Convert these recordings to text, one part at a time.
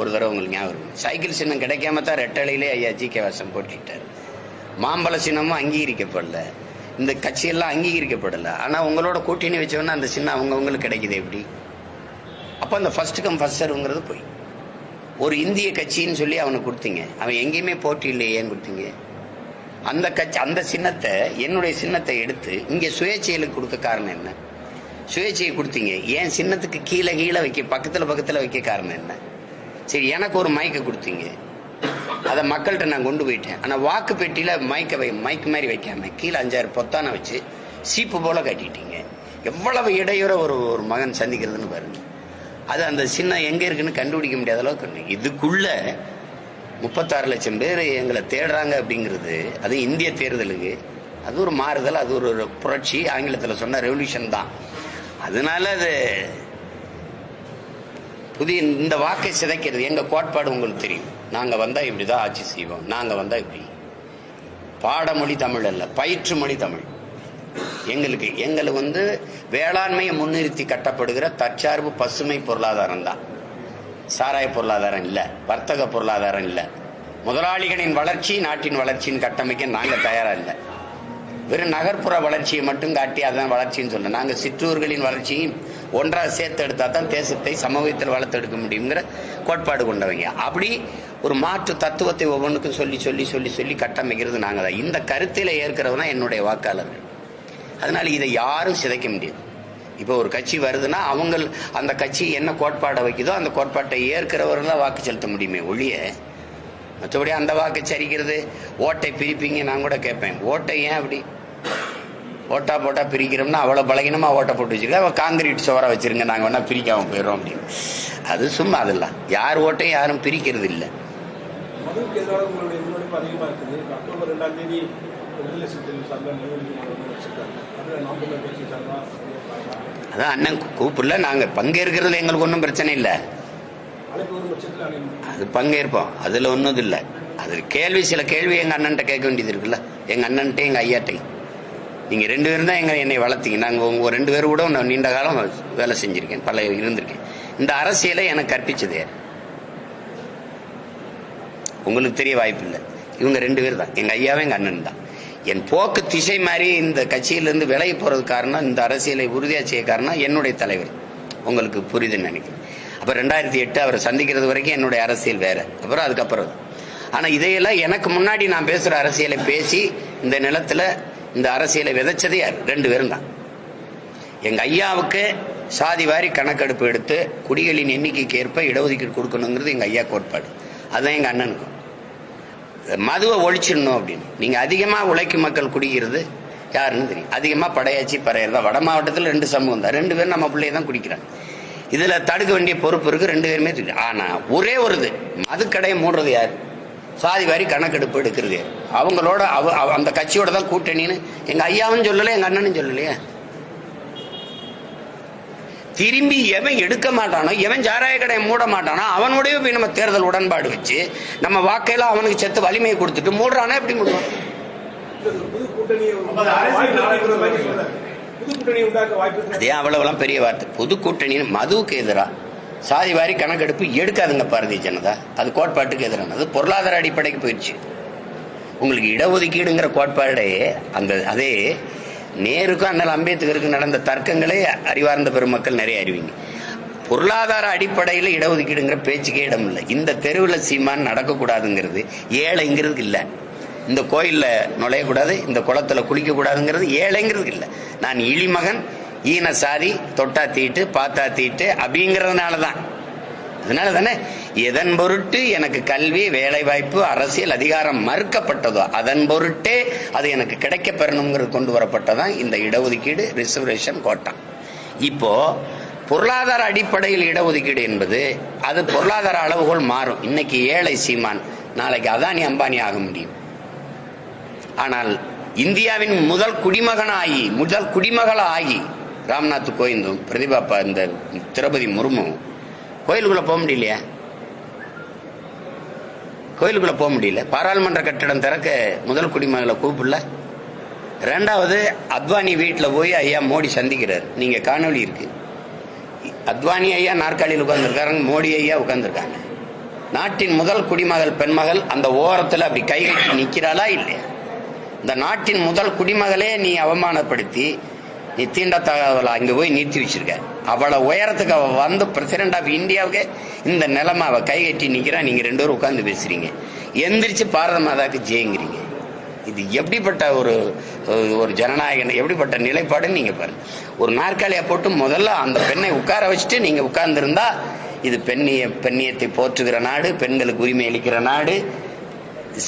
ஒரு தடவை உங்களுக்கு ஞாபகம் சைக்கிள் சின்னம் கிடைக்காம தான் ரெட்டலையிலே ஐயா ஜி கே வாசன் போட்டிட்டார் மாம்பழ சின்னமும் அங்கீகரிக்கப்படல. இந்த கட்சியெல்லாம் அங்கீகரிக்கப்படலை. ஆனால் உங்களோட கூட்டணி வச்சோன்னா அந்த சின்னம் அவங்கவுங்களுக்கு கிடைக்குது எப்படி? அப்போ அந்த ஃபஸ்ட்டு கம் ஃபஸ்ட் சர்வுங்கிறது போய். ஒரு இந்திய கட்சின்னு சொல்லி அவனுக்கு கொடுத்தீங்க. அவன் எங்கேயுமே போட்டி இல்லையே ஏன் கொடுத்தீங்க? அந்த கட்சி அந்த சின்னத்தை என்னுடைய சின்னத்தை எடுத்து இங்கே சுயேட்சைகளுக்கு கொடுக்க காரணம் என்ன? சுயேட்சையை கொடுத்தீங்க. ஏன் சின்னத்துக்கு கீழே கீழே வைக்க பக்கத்தில் பக்கத்தில் வைக்க காரணம் என்ன? சரி எனக்கு ஒரு மைக்கை கொடுத்தீங்க. அதை மக்கள்கிட்ட நான் கொண்டு போயிட்டேன். ஆனால் வாக்கு பெட்டியில் மைக்கை வை மைக் மாதிரி வைக்காம கீழே அஞ்சாறு பொத்தானை வச்சு சீப்பு போல் கட்டிட்டீங்க. எவ்வளவு இடையூற ஒரு ஒரு மகன் சந்திக்கிறதுன்னு பாருங்க. அது அந்த சின்னம் எங்கே இருக்குன்னு கண்டுபிடிக்க முடியாத அளவுக்கு இதுக்குள்ள முப்பத்தாறு லட்சம் பேர் எங்களை தேடுறாங்க அப்படிங்கிறது அது இந்திய தேர்தலுக்கு அது ஒரு மாறுதல் அது ஒரு ஒரு புரட்சி ஆங்கிலத்தில் சொன்ன ரெவல்யூஷன் தான். அதனால அது புதிய இந்த வாக்கை சிதைக்கிறது. எங்க கோட்பாடு உங்களுக்கு தெரியும். நாங்க வந்தா இப்படிதான் ஆட்சி செய்வோம். நாங்க வந்தா இப்படி. பாடமொழி தமிழ் அல்ல பயிற்று மொழி தமிழ். எங்களுக்கு எங்களுக்கு வந்து வேளாண்மையை முன்னிறுத்தி கட்டப்படுகிற தற்சார்பு பசுமை பொருளாதாரம் தான். சாராய பொருளாதாரம் இல்லை வர்த்தக பொருளாதாரம் இல்லை. முதலாளிகளின் வளர்ச்சி நாட்டின் வளர்ச்சியின் கட்டமைக்க நாங்கள் தயாரா இல்லை. வெறும் நகர்ப்புற வளர்ச்சியை மட்டும் காட்டி அதான் வளர்ச்சின்னு சொல்ல நாங்கள் சிற்றூர்களின் வளர்ச்சியும் ஒன்றாக சேர்த்து எடுத்தால் தான் தேசத்தை சமூகத்தில் வளர்த்தெடுக்க முடியுங்கிற கோட்பாடு கொண்டவங்க. அப்படி ஒரு மாற்று தத்துவத்தை ஒவ்வொன்றுக்கும் சொல்லி சொல்லி சொல்லி சொல்லி கட்டமைக்கிறது நாங்கள் தான். இந்த கருத்தில் ஏற்கிறவங்க தான் என்னுடைய வாக்காளர்கள். அதனால் இதை யாரும் சிதைக்க முடியாது. இப்போ ஒரு கட்சி வருதுன்னா அவங்க அந்த கட்சி என்ன கோட்பாடை வைக்குதோ அந்த கோட்பாட்டை ஏற்கிறவர்கள் வாக்கு செலுத்த முடியுமே ஒழிய மற்றபடி அந்த வாக்கு சரிக்கிறது ஓட்டை பிரிப்பீங்க நான் கூட கேட்பேன். ஓட்டை ஏன் அப்படி ஓட்டா போட்டா பிரிக்கிறோம்னா அவ்வளோ பலகீனமாக ஓட்டை போட்டு வச்சிருக்க. அவன் காங்கிரீட் சோறா வச்சிருங்க நாங்கள் வேணா பிரிக்காம போயிடும் அப்படின்னு. அது சும்மா அதெல்லாம். யார் ஓட்டையும் யாரும் பிரிக்கிறது இல்லை அதான் அண்ணன் கூப்பிடல நாங்கள் பங்கேற்கிறதுல எங்களுக்கு ஒன்றும் பிரச்சனை இல்லை. அது பங்கேற்போம் அதில் ஒன்றும் இல்லை. அது கேள்வி சில கேள்வி எங்கள் அண்ணன்ட்ட கேட்க வேண்டியது இருக்குல்ல. எங்கள் அண்ணன்ட்டே எங்கள் ஐயாட்டையும். நீங்கள் ரெண்டு பேரும் தான் எங்கள் என்னை வளர்த்தீங்க. நாங்கள் உங்கள் ரெண்டு பேரும் கூட நான் நீண்ட காலம் வேலை செஞ்சுருக்கேன் பல இருந்திருக்கேன். இந்த அரசியலை எனக்கு கற்பிச்சது. யார் உங்களுக்கு தெரிய வாய்ப்பு இல்லை. இவங்க ரெண்டு பேர் தான். எங்கள் ஐயாவும் எங்கள் அண்ணன் தான். என் போக்கு திசை மாதிரி இந்த கட்சியிலிருந்து விலகி போகிறது காரணம் இந்த அரசியலை உறுதியாக செய்ய காரணம் என்னுடைய தலைவர். உங்களுக்கு புரிதுன்னு நினைக்கிறேன். அப்போ ரெண்டாயிரத்தி எட்டு அவரை சந்திக்கிறது வரைக்கும் என்னுடைய அரசியல் வேற. அப்புறம் அதுக்கப்புறம் ஆனால் இதையெல்லாம் எனக்கு முன்னாடி நான் பேசுகிற அரசியலை பேசி இந்த நிலத்தில் இந்த அரசியலை விதைச்சது யார் ரெண்டு பேரும் தான் எங்கள் ஐயாவுக்கு சாதி வாரி கணக்கெடுப்பு எடுத்து குடிகளின் எண்ணிக்கைக்கு ஏற்ப இடஒதுக்கீடு கொடுக்கணுங்கிறது எங்கள் ஐயா கோட்பாடு. அதுதான் எங்கள் அண்ணனுக்கும். மதுவை ஒழிச்சிடணும் அப்படின்னு. நீங்கள் அதிகமாக உழைக்கும் மக்கள் குடிக்கிறது யாருன்னு தெரியும். அதிகமாக படையாச்சி பறையர் தான் வட மாவட்டத்தில் ரெண்டு சமூகம் தான். ரெண்டு பேரும் நம்ம பிள்ளைய தான் குடிக்கிறாங்க. இதில் தடுக்க வேண்டிய பொறுப்பு இருக்குது ரெண்டு பேருமே இருக்கு. ஆனால் ஒரே ஒரு இது மதுக்கடையை மூடுறது யார்? சாதி வாரி கணக்கெடுப்பு எடுக்கிறது. அவங்களோட அவ அந்த கட்சியோட தான் கூட்டணின்னு எங்க ஐயாவும் சொல்லல எங்க அண்ணனும் சொல்லலையே. திரும்பி எவன் எடுக்க மாட்டானோ எவன் சாராய கடையை மூட மாட்டானோ அவனோடய போய் நம்ம தேர்தல் உடன்பாடு வச்சு நம்ம வாக்கையெல்லாம் அவனுக்கு செத்து வலிமையை கொடுத்துட்டு மூடுறானா எப்படி மூடுவான். அதே அவ்வளவுலாம் பெரிய வார்த்தை. பொது கூட்டணி மதுவுக்கு எதிரா? சாதி வாரி கணக்கெடுப்பு எடுக்காதுங்க பாரதிய ஜனதா. அது கோட்பாட்டுக்கு எதிரானது. பொருளாதார அடிப்படைக்கு போயிடுச்சு. உங்களுக்கு இடஒதுக்கீடுங்கிற கோட்பாடே அந்த அதே நேருக்கும் அண்ணல் அம்பேத்கருக்கு நடந்த தர்க்கங்களே அறிவார்ந்த பெருமக்கள் நிறைய அறிவிங்க. பொருளாதார அடிப்படையில் இடஒதுக்கீடுங்கிற பேச்சுக்கே இடம் இல்லை இந்த தெருவில் சீமான் நடக்கக்கூடாதுங்கிறது ஏழைங்கிறது இல்லை. இந்த கோயிலில் நுழையக்கூடாது இந்த குளத்தில் குளிக்கக்கூடாதுங்கிறது ஏழைங்கிறது இல்லை. நான் இழிமகன் ஈன சாதி தொட்டா தீட்டு பாத்தா தீட்டு அப்படிங்கிறதுனால தான் அதனால தானே எதன் பொருட்டு எனக்கு கல்வி வேலைவாய்ப்பு அரசியல் அதிகாரம் மறுக்கப்பட்டதோ அதன் பொருட்டே அது எனக்கு கிடைக்க பெறணுங்கிறது கொண்டு வரப்பட்டதான் இந்த இடஒதுக்கீடு ரிசர்வேஷன் கோட்டம் இப்போ பொருளாதார அடிப்படையில் இடஒதுக்கீடு என்பது அது பொருளாதார அளவுகோல் மாறும். இன்னைக்கு ஏழை சீமான் நாளைக்கு அதானி அம்பானி ஆக முடியும். ஆனால் இந்தியாவின் முதல் குடிமகனாகி முதல் குடிமகள் ஆகி ராம்நாத் கோவிந்தும் பிரதிபா இந்த திரௌபதி முர்மும் கோயிலுக்குள்ள போக முடியலையா? கோயிலுக்குள்ள போக முடியல. பாராளுமன்ற கட்டிடம் திறக்க முதல் குடிமகளை கூப்பிடல. ரெண்டாவது அத்வானி வீட்டில் போய் ஐயா மோடி சந்திக்கிறார். நீங்க காணொலி இருக்கு. அத்வானி ஐயா நாற்காலியில் உட்காந்துருக்காங்க மோடி ஐயா உட்காந்துருக்காங்க நாட்டின் முதல் குடிமகள் பெண்மகள் அந்த ஓரத்தில் அப்படி கை கட்டி இல்லையா? இந்த நாட்டின் முதல் குடிமகளே நீ அவமானப்படுத்தி நீ தீண்டத்தகவலை அங்க போய் நிறுத்தி வச்சிருக்க. அவளை உயரத்துக்கு அவ வந்து பிரசிடென்ட் ஆஃப் இந்தியாவுக்கு இந்த நிலைமை அவ கை கட்டி நிக்கிறா நீங்க ரெண்டு பேரும் உட்காந்து பேசுறீங்க. எந்திரிச்சு பாரத மாதாக்கு ஜெயங்கிறீங்க. இது எப்படிப்பட்ட ஒரு ஒரு ஜனநாயகன் எப்படிப்பட்ட நிலைப்பாடுன்னு நீங்க பாருங்க. ஒரு நாற்காலியை போட்டு முதல்ல அந்த பெண்ணை உட்கார வச்சுட்டு நீங்க உட்கார்ந்துருந்தா இது பெண்ணிய பெண்ணியத்தை போற்றுகிற நாடு பெண்களுக்கு உரிமை அளிக்கிற நாடு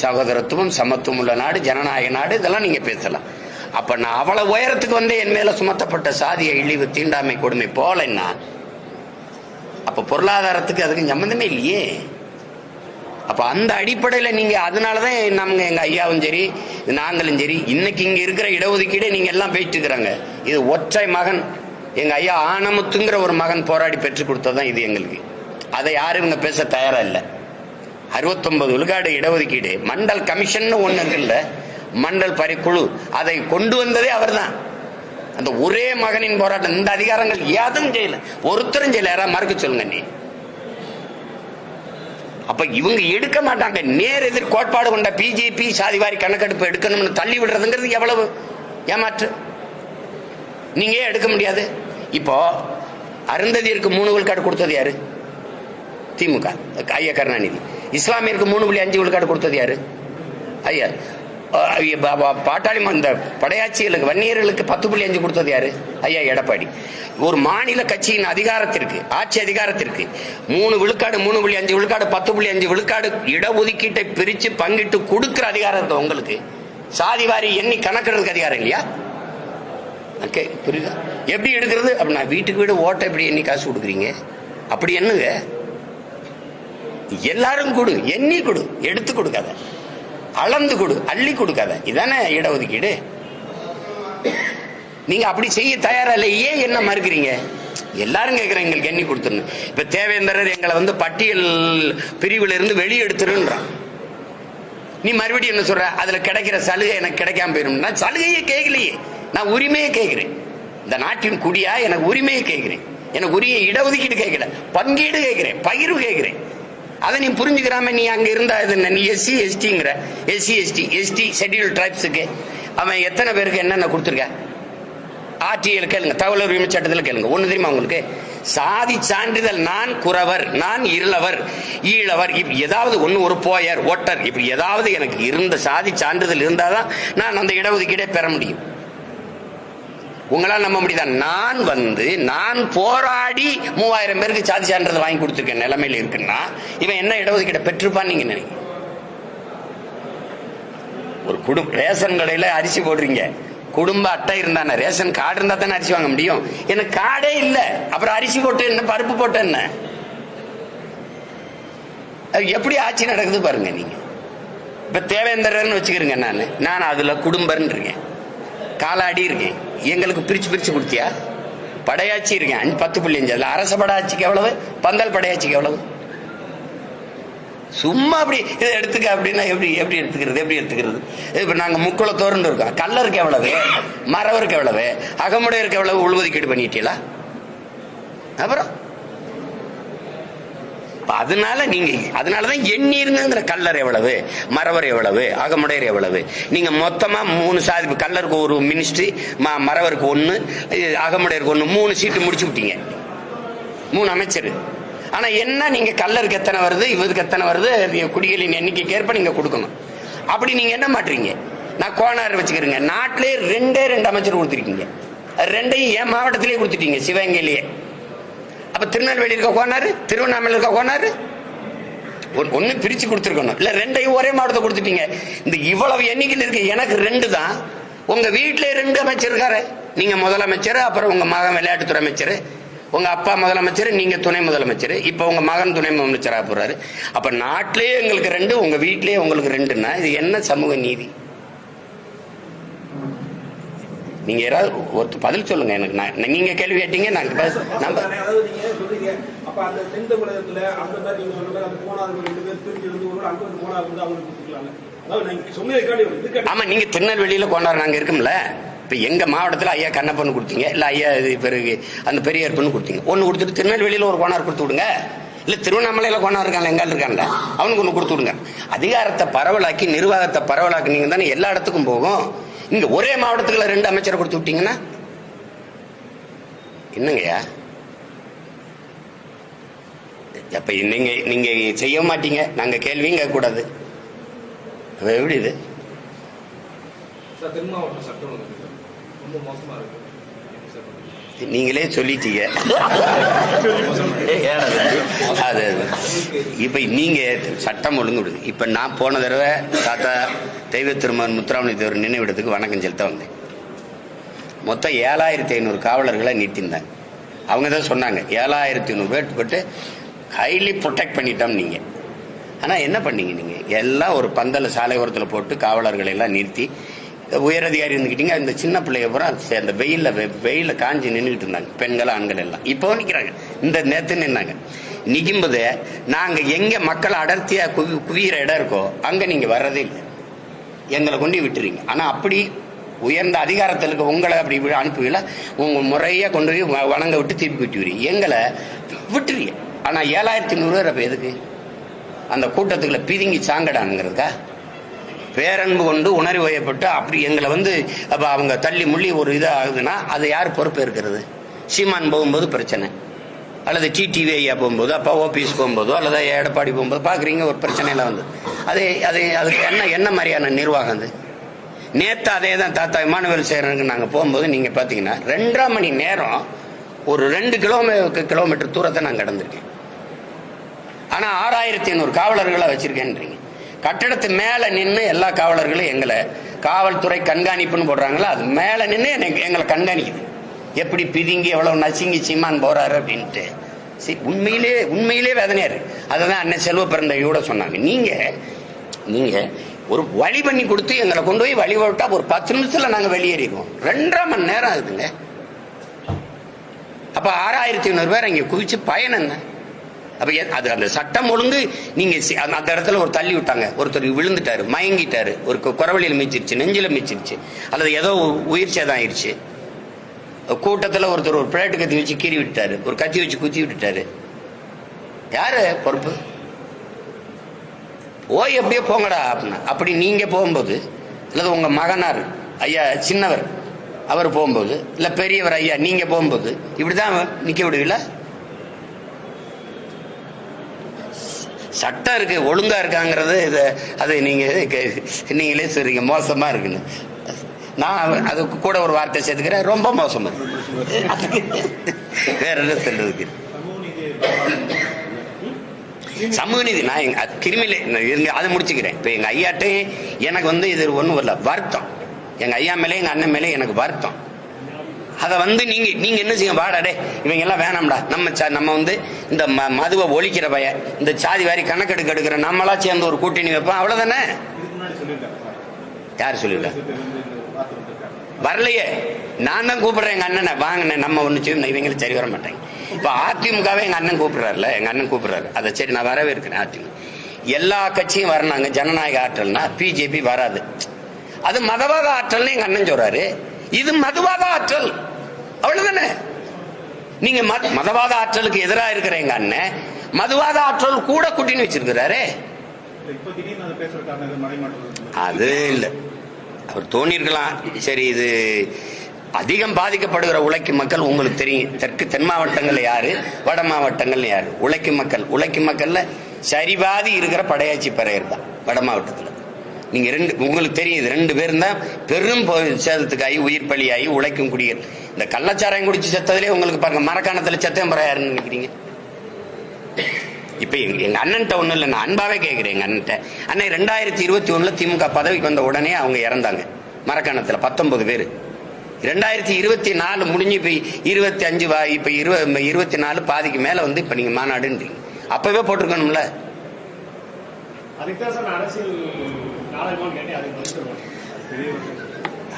சகோதரத்துவம் சமத்துவம் உள்ள நாடு ஜனநாயக நாடு இதெல்லாம் நீங்க பேசலாம். அப்ப நான் அவ்வளவு உயரத்துக்கு வந்து என் மேல சுமத்தப்பட்ட சாதிய இழிவு தீண்டாமை கொடுமை போலன்னா அப்ப பொருளாதாரத்துக்கு அதுக்கு சம்பந்தமே இல்லையே. அப்ப அந்த அடிப்படையில நீங்க அதனாலதான் நம்ம எங்க ஐயாவும் சரி நாங்களும் சரி இன்னைக்கு இங்க இருக்கிற இடஒதுக்கீடே நீங்க எல்லாம் போயிட்டு இருக்கிறாங்க. இது ஒற்றை மகன். எங்க ஐயா ஆனமுத்துங்கிற ஒரு மகன் போராடி பெற்றுக் கொடுத்ததுதான் இது எங்களுக்கு. அதை யாரும் இவங்க பேச தயாரா இல்லை. அறுபத்தொன்பது விழுக்காடு இடஒதுக்கீடு. மண்டல் கமிஷன் ஒண்ணு இருக்குல்ல மண்டல் பரிக்குழு. அதை கொண்டு வந்ததே அவர்தான். அந்த ஒரே மகனின் போராட்டம். இந்த அதிகாரங்கள் எதுவும் செய்யல. ஒருத்தரும் செய்யல. யாராவது மறுக்க சொல்லுங்க நீ. அப்ப இவங்க எடுக்க மாட்டாங்க. நேர் எதிர் கோட்பாடு கொண்ட பிஜேபி சாதிவாரி கணக்கெடுப்பு எடுக்கணும்னு தள்ளி விடுறதுங்கிறது எவ்வளவு ஏமாற்று? நீங்க ஏன் எடுக்க முடியாது? இப்போ அருந்ததியருக்கு மூணு விழுக்காடு கொடுத்தது யாரு? திமுக. ஐயா கருணாநிதி. இஸ்லாமியருக்கு மூணு புள்ளி அஞ்சு விழுக்காடு கொடுத்தது யாரு? ஐயா. பாட்டாளி அந்த இந்த படையாட்சிகளுக்கு வன்னியர்களுக்கு பத்து புள்ளி அஞ்சு கொடுத்தது யாரு? ஐயா எடப்பாடி. ஒரு மாநில கட்சியின் அதிகாரத்திற்கு ஆட்சி அதிகாரத்திற்கு மூணு விழுக்காடு மூணு புள்ளி அஞ்சு விழுக்காடு பத்து புள்ளி அஞ்சு விழுக்காடு இடஒதுக்கீட்டை பிரிச்சு பங்கிட்டு கொடுக்கிற அதிகாரம் இருக்கு உங்களுக்கு? சாதி வாரி எண்ணி கணக்கிடுறதுக்கு அதிகாரம் இல்லையா? ஓகே புரியுதா? எப்படி எடுக்கிறது? அப்படின்னா வீட்டுக்கு வீடு ஓட்டை எப்படி எண்ணி காசு கொடுக்குறீங்க? அப்படி என்னங்க எல்லாரும் கொடு எண்ணி கொடு எடுத்து கொடுக்காத. அளந்து கொடு அள்ளி கொடுக்காத. இதானே இடஒதுக்கீடு? நீங்க அப்படி செய்ய தயாரா இல்லை ஏன் என்ன மறுக்கிறீங்க? எல்லாரும் கேட்குறேன் எங்களுக்கு எண்ணி கொடுத்துருன்னு. இப்ப தேவேந்திரர் எங்களை வந்து பட்டியல் பிரிவுல இருந்து வெளியெடுத்துருன்றான். நீ மறுபடியும் என்ன சொல்ற? அதுல கிடைக்கிற சலுகை எனக்கு கிடைக்காம போயிடும் நான் சலுகையே கேட்கலையே நான் உரிமையை கேட்கிறேன் இந்த நாட்டின் குடியா எனக்கு உரிமையை கேட்கிறேன் எனக்கு உரிய இடஒதுக்கீடு கேட்கல பங்கீடு கேட்கிறேன் பகிர்வு கேட்கிறேன் அதை நீ புரிஞ்சுக்கிறாம நீ அங்க இருந்தா இது என்ன? நீ எஸ்சி எஸ்டிங்கிற எஸ்சி எஸ்டி எஸ்டி ஷெட்யூல் டிரைப்ஸுக்கு அவன் எத்தனை பேருக்கு என்னென்ன கொடுத்துருக்க? ஆர்டிஎல் கேளுங்க. தகவல் உரிமை சட்டத்தில் கேளுங்க. ஒன்று தெரியுமா உங்களுக்கு? சாதி சான்றிதழ் நான் குறவர் நான் இருளவர் ஈழவர். இப்படி ஏதாவது ஒன்று ஒரு போயர் ஓட்டர் இப்படி ஏதாவது எனக்கு இருந்த சாதி சான்றிதழ் இருந்தால் தான் நான் அந்த இடஒதுக்கீடே பெற முடியும். உங்களால் நம்ப முடியுதா? நான் வந்து நான் போராடி மூவாயிரம் பேருக்கு சாதி சான்றிதழ் வாங்கி கொடுத்துருக்கேன் நிலைமையில் இருக்குன்னா இவன் என்ன இடஒதுக்கீடை பெற்றிருப்பான்னு நீங்க நினைக்கிறீங்க? ஒரு குடும்ப ரேஷன் கடையில அரிசி போடுறீங்க. குடும்ப அட்டை இருந்தானே ரேஷன் கார்டு இருந்தா தானே அரிசி வாங்க முடியும். எனக்கு கார்டே இல்லை. அப்புறம் அரிசி போட்டு என்ன பருப்பு போட்டு என்ன? அது எப்படி ஆட்சி நடக்குது பாருங்க நீங்க. இப்ப தேவேந்திரன் வச்சுக்கிறேங்க நான். நான் அதுல குடும்பர்னு காலாடி இருக்கு. எங்களுக்கு பிரிச்சு பிரிச்சு கொடுத்தியா? படையாச்சி இருக்கேன். பத்து புள்ளி அஞ்சு. அதுல அரச படையாச்சிக்கு எவ்வளவு? பந்தல் படையாச்சிக்கு எவ்வளவு? சும்மா அப்படி இதை எடுத்துக்க அப்படின்னா எப்படி எப்படி எடுத்துக்கிறது எப்படி எடுத்துக்கிறது? இப்ப நாங்க முக்குளத்தோர்னு இருக்கோம் கல்லருக்கு எவ்வளவு? மரவருக்கு எவ்வளவு? அகமுடையருக்கு எவ்வளவு? உள்ஒதுக்கீடு பண்ணிட்டீங்களா? அப்புறம்? அதனால நீங்க அதனாலதான் எண்ணீருங்கிற கல்லர் எவ்வளவு மரவர் எவ்வளவு அகமுடையர் எவ்வளவு. நீங்க மொத்தமா மூணு சாதி கல்லருக்கு ஒரு மினிஸ்ட்ரி மரவருக்கு ஒன்று இது அகமுடையருக்கு ஒன்று மூணு சீட்டு முடிச்சு விட்டீங்க. மூணு அமைச்சர். ஆனா என்ன நீங்க கல்லருக்கு எத்தனை வருது இவருக்கு எத்தனை வருது குடிகளின் எண்ணிக்கைக்கு ஏற்ப நீங்க கொடுக்கணும். அப்படி நீங்க என்ன மாட்டுறீங்க நான் கோனார் வச்சுக்கிறேங்க. நாட்டிலே ரெண்டே ரெண்டு அமைச்சர் கொடுத்துருக்கீங்க. ரெண்டையும் என் மாவட்டத்திலே கொடுத்துட்டீங்க சிவகங்கையிலேயே. அப்ப திருநெல்வேலி இருக்க கோனாரு? திருவண்ணாமலை இருக்க கோனாரு? ஒன்- ஒண்ணு பிரிச்சு கொடுத்துருக்கணும். இல்ல ரெண்டையும் ஒரே மாவட்டத்தை கொடுத்துட்டீங்க. இந்த இவ்வளவு எண்ணிக்கையில் இருக்கு எனக்கு ரெண்டு தான். உங்க வீட்டுல ரெண்டு அமைச்சர் இருக்காரு நீங்க முதலமைச்சர் அப்புறம் உங்க மகன் விளையாட்டுத்துறை அமைச்சர். உங்க அப்பா முதலமைச்சர் நீங்க துணை முதலமைச்சர். இப்ப உங்க மகன் துணை முதலமைச்சராக போறாரு. அப்ப நாட்டிலேயே எங்களுக்கு ரெண்டு உங்க வீட்டிலேயே உங்களுக்கு ரெண்டுன்னா இது என்ன சமூக நீதி? நீங்க யாராவது ஒரு பதில் சொல்லுங்க எனக்கு. நான் நீங்க கேள்வி கேட்டீங்க நான் நீங்க நீங்க கோணா நீங்க இதுக்காண்டி ஆமா நீங்க திருநெல்வேலியில கொண்டாடு நாங்க இருக்கோம்ல? இப்ப எங்க மாவட்டத்துல ஐயா கண்ணப்பன்னு கொடுத்தீங்க இல்ல ஐயா இது பிறகு அந்த பெரியார் பொண்ணு கொடுத்தீங்க. ஒண்ணு கொடுத்துட்டு திருநெல்வேலியில ஒரு கோனார் கொடுத்து விடுங்க. இல்ல திருவண்ணாமலையில கொண்டா இருக்கான்ல எங்கால இருக்கான்ல அவனுக்கு ஒண்ணு கொடுத்து விடுங்க. அதிகாரத்தை பரவலாக்கி நிர்வாகத்தை பரவலாக்குனீங்க தானே எல்லா இடத்துக்கும் போகும். இங்க ஒரே மாவட்டத்துக்குள்ள ரெண்டு அமைச்சரை கொடுத்து விட்டீங்கன்னா என்னங்கய்யா? அப்ப நீங்க நீங்க செய்ய மாட்டீங்க. நாங்க கேள்வியும் கேட்க கூடாது எப்படி இது? தென் மாவட்ட சட்டம் ரொம்ப மோசமா இருக்கு. நீங்களே சொல்லிட்டீங்க. அது. இப்ப நீங்க சட்டம் ஒழுங்கு விடுங்க. இப்ப நான் போன தடவை தாத்தா தெய்வ திருமகன் முத்துராமலிங்க தேவர் நினைவிடத்துக்கு வணக்கம் செலுத்த வந்தேன். மொத்தம் ஏழாயிரத்தி ஐநூறு காவலர்களை நிறுத்தியிருந்தாங்க அவங்க தான் சொன்னாங்க ஏழாயிரத்தி ஐநூறு பேர் பட்டு ஹைலி ப்ரொடெக்ட் பண்ணிட்டோம் நீங்க. ஆனா என்ன பண்ணீங்க நீங்க? எல்லாம் ஒரு பந்தல சாலை ஓரத்தில் போட்டு காவலர்களை எல்லாம் நிறுத்தி உயரதிகாரி இருந்துக்கிட்டீங்க அந்த சின்ன பிள்ளைய பூரா அந்த வெயில்ல வெ- காஞ்சி நின்றுட்டு இருந்தாங்க பெண்கள் ஆண்கள் எல்லாம். இப்போ நிக்கிறாங்க. இந்த நேத்து நின்னாங்க. நிற்கும்போது நாங்கள் எங்கே மக்கள் அடர்த்தியாக குவி குவியிற இடம் இருக்கோ அங்கே நீங்கள் வர்றதே இல்லை. எங்களை கொண்டு விட்டுறீங்க. ஆனால் அப்படி உயர்ந்த அதிகாரத்தில் இருக்க உங்களை அப்படி வி- அனுப்புவீங்களா உங்கள் முறையாக கொண்டு போய் வ- வணங்க விட்டு திருப்பி விட்டுவீங்க எங்களை விட்டுறீங்க. ஆனால் ஏழாயிரத்தி நூறு பேர் எதுக்கு? அந்த கூட்டத்துக்குள்ள பிதுங்கி சாங்கடானுங்கிறதுக்கா? பேரன்பு கொண்டு உணர்வு வயப்பட்டு அப்படி எங்களை வந்து அப்போ அவங்க தள்ளி முள்ளி ஒரு இதாக ஆகுதுன்னா அதை யார் பொறுப்பு இருக்கிறது சீமான் போகும்போது பிரச்சனை. அல்லது டிடிவி ஐயா போகும்போது அப்பா ஓபிஎஸ் போகும்போதோ அல்லது எடப்பாடி போகும்போது பார்க்குறீங்க ஒரு பிரச்சனையில் வந்து. அது அது அதுக்கு என்ன என்ன மாதிரியான நிர்வாகம் அது? நேற்று அதே தான் தாத்தா இமானுவேல் சேரனுக்கு நாங்கள் போகும்போது நீங்கள் பார்த்தீங்கன்னா ரெண்டரை மணி நேரம் ஒரு ரெண்டு கிலோமீ கிலோமீட்டர் தூரத்தை நான் கடந்திருக்கேன். ஆனால் ஆறாயிரத்தி ஐநூறு காவலர்களை வச்சுருக்கேன்றீங்க. கட்டடத்து மேலே நின்று எல்லா காவலர்களும் எங்களை காவல்துறை கண்காணிப்புன்னு போடுறாங்களா அது மேலே நின்று எங்களை கண்காணிக்குது. எப்படி பிதுங்கி எவ்வளவு நசுங்கி சீமான் போறாரு அப்படின்ட்டு. சரி உண்மையிலே உண்மையிலே வேதனையா அதை தான் அண்ணன் செல்வ பிறந்தையோட சொன்னாங்க. நீங்க நீங்க ஒரு வழி பண்ணி கொடுத்து எங்களை கொண்டு போய் வழி விட்டா ஒரு பத்து நிமிஷத்துல நாங்க வெளியேறிடுவோம். ரெண்டரை மணி நேரம் ஆகுதுங்க. அப்ப ஆறாயிரத்தி ஐநூறு பேர் இங்க குவிச்சு பயன் என்ன? அப்ப அது அந்த சட்டம் ஒழுங்கு நீங்க சி- அந்த இடத்துல ஒரு தள்ளி விட்டாங்க. ஒருத்தர் விழுந்துட்டாரு மயங்கிட்டாரு. ஒரு குறவழியில் மிச்சிருச்சு நெஞ்சில மிச்சிருச்சு அல்லது ஏதோ உயிர் சேதம் ஆயிடுச்சு கூட்டத்தில் ஒருத்தர் ஒரு பிளேட்டு கத்தி வச்சு கீறி விட்டாரு ஒரு கத்தி வச்சு குத்தி விட்டுட்டாரு. யாரு? பொறுப்பு? ஓய் எப்படியோ போங்கடா அப்படின்னா. அப்படி நீங்க போகும்போது அல்லது உங்க மகனார் ஐயா சின்னவர் அவர் போகும்போது இல்லை பெரியவர் ஐயா நீங்க போகும்போது இப்படிதான் நிக்க விடுவீங்களா? சட்டம் இருக்கு ஒழுங்கா இருக்காங்கிறது இதை அதை நீங்கள் நீங்களே சொல்றீங்க. மோசமா இருக்குன்னு. நான் அதுக்கு கூட ஒரு வார்த்தை சேர்த்துக்கிறேன். ரொம்ப மோசமா வேற என்ன சொல்றதுக்கு? சமூக நீதி. நான் எங்க கிருமியில இருங்க அதை முடிச்சுக்கிறேன். இப்போ எங்கள் ஐயாட்டையும் எனக்கு வந்து இது ஒன்றும் வரல. வருத்தம். எங்கள் ஐயா மேலே எங்கள் அண்ணன் மேலே எனக்கு வருத்தம். அதை வந்து நீங்க நீங்க என்ன செய்ய வாடாடே இவங்க எல்லாம் வேணாம்டா. நம்ம ச- நம்ம வந்து இந்த ம- மதுவை ஒழிக்கிற பய இந்த சாதி வாரி கணக்கெடுக்க எடுக்கிற நம்மளா சேர்ந்து ஒரு கூட்டணி வைப்போம். அவ்வளவுதானே? யார் சொல்லிட்டா வரலையே. நான் தான் கூப்பிடுறேன் எங்க அண்ணனை. வாங்கினே நம்ம ஒண்ணு செய்யணும் இவங்களும் சரி வர மாட்டாங்க இப்ப அதிமுகவே எங்க அண்ணன் கூப்பிடுறாருல எங்க அண்ணன் கூப்பிடுறாரு. அதை சரி நான் வரவே இருக்கிறேன் அதிமுக. எல்லா கட்சியும் வரனாங்க ஜனநாயக ஆற்றல்னா பிஜேபி வராது. அது மதவாத ஆற்றல்னு எங்க அண்ணன் சொல்றாரு. இது மதுவாத ஆற்றல். அவ்வளவுதானே? நீங்க மத- மதவாத ஆற்றலுக்கு எதிராக இருக்கிற எங்க அண்ணன் மதுவாத ஆற்றல் கூட கூட்டின்னு வச்சிருக்கிறாரே. அது இல்லை. அவர் தோணியிருக்கலாம் சரி இது அதிகம் பாதிக்கப்படுகிற உழைக்கும் மக்கள் உங்களுக்கு தெரியும். தெற்கு தென் மாவட்டங்கள்ல யாரு? வட மாவட்டங்கள் யாரு? உழைக்கும் மக்கள். உழைக்கும் மக்கள்ல சரிபாதி இருக்கிற படையாச்சி பறையர் தான் வட மாவட்டத்தில். நீங்க ரெண்டு உங்களுக்கு தெரியும் இது ரெண்டு பேரும் தான் பெரும் சேதத்துக்காகி உயிர் பலியாகி உழைக்கும் குடியர் இந்த கள்ளச்சாராயம் குடிச்சு செத்ததுலேயே உங்களுக்கு பாருங்க மரக்காணத்துல செத்தம் யாருன்னு நினைக்கிறீங்க? இப்ப எங்க எங்க அண்ணன்ட்ட ஒண்ணும் இல்லை நான் அன்பாவே கேட்கிறேன் எங்க அண்ணன்ட்ட. அண்ணன் ரெண்டாயிரத்தி இருபத்தி ஒண்ணுல திமுக பதவிக்கு வந்த உடனே அவங்க இறந்தாங்க. மரக்காணத்துல பத்தொன்பது பேர். ரெண்டாயிரத்தி இருபத்தி நாலு முடிஞ்சு இப்ப இருபத்தி அஞ்சு வா இப்ப இருவ இருபத்தி நாலு பாதிக்கு மேல வந்து இப்ப நீங்க மாநாடுன்றீங்க. அப்பவே போட்டிருக்கணும்ல?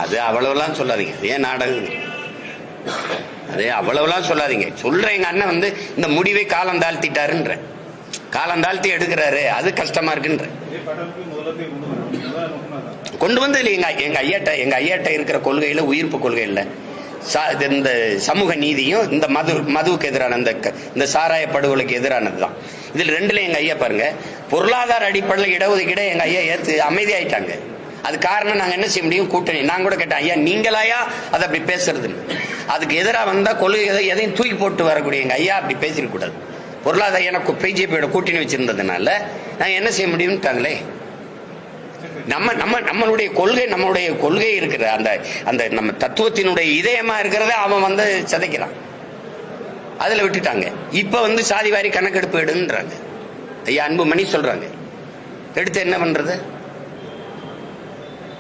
அது அவ்வளவுலாம் சொல்லாதீங்க. ஏன் நாடகம் அது அவ்வளவுலாம் சொல்லாதீங்க. சொல்றேன் எங்க அண்ணன் வந்து இந்த முடிவை காலம் தாழ்த்திட்டாருன்ற. காலம் தாழ்த்தி எடுக்கிறாரு. அது கஷ்டமா இருக்குன்ற. கொண்டு வந்து எங்க எங்க ஐயாட்ட எங்க ஐயாட்ட இருக்கிற கொள்கையில உயிர்ப்பு கொள்கை சா- இது இந்த சமூக நீதியும் இந்த மது மதுவுக்கு எதிரான இந்த இந்த சாராய படுகொலைக்கு எதிரானது தான். இதில் ரெண்டுல எங்க ஐயா பாருங்க பொருளாதார அடிப்படையில் இடஒதுக்கீடை எங்க ஐயா ஏத்து அமைதியாயிட்டாங்க. அது காரணம் நாங்க என்ன செய்ய முடியும்? கூட்டணி. நான் கூட கேட்டேன் ஐயா நீங்களாயா? அதை அப்படி பேசுறதுன்னு. அதுக்கு எதிராக வந்தா கொள்கை எதையும் தூக்கி போட்டு வரக்கூடிய எங்க ஐயா அப்படி பேசிருக்க கூடாது. பொருளாதார எனக்கு பிஜேபியோட கூட்டணி வச்சிருந்ததுனால நான் என்ன செய்ய முடியும்ட்டாங்களே? நம்ம நம்ம நம்மளுடைய கொள்கை நம்மளுடைய கொள்கை இருக்கிற அந்த அந்த நம்ம தத்துவத்தினுடைய இதயமா இருக்கிறத அவன் வந்து சிதைக்கிறான். அதுல விட்டுட்டாங்க. இப்ப வந்து சாதிவாரி கணக்கெடுப்பு எடுன்றாங்க. ஐயா அன்புமணி சொல்றாங்க. எடுத்து என்ன பண்றது?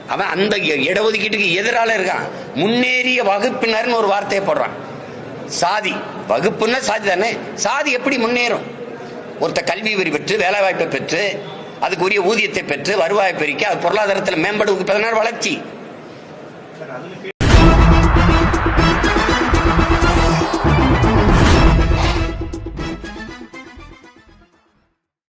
அவன் அந்த இ- இடஒதுக்கீட்டுக்கு எதிரால இருக்கான். முன்னேறிய வகுப்பினர்னு ஒரு வார்த்தையை போடுறான். சாதி. வகுப்புன்னா சாதி தானே? சாதி எப்படி முன்னேறும்? ஒருத்த கல்வி வரி பெற்று வேலை வாய்ப்பை பெற்று அதுக்குரிய ஊதியத்தை பெற்று வருவாயை பெருக்கி அது பொருளாதாரத்தில் மேம்படுவதற்கு பதினாறு வளர்ச்சி.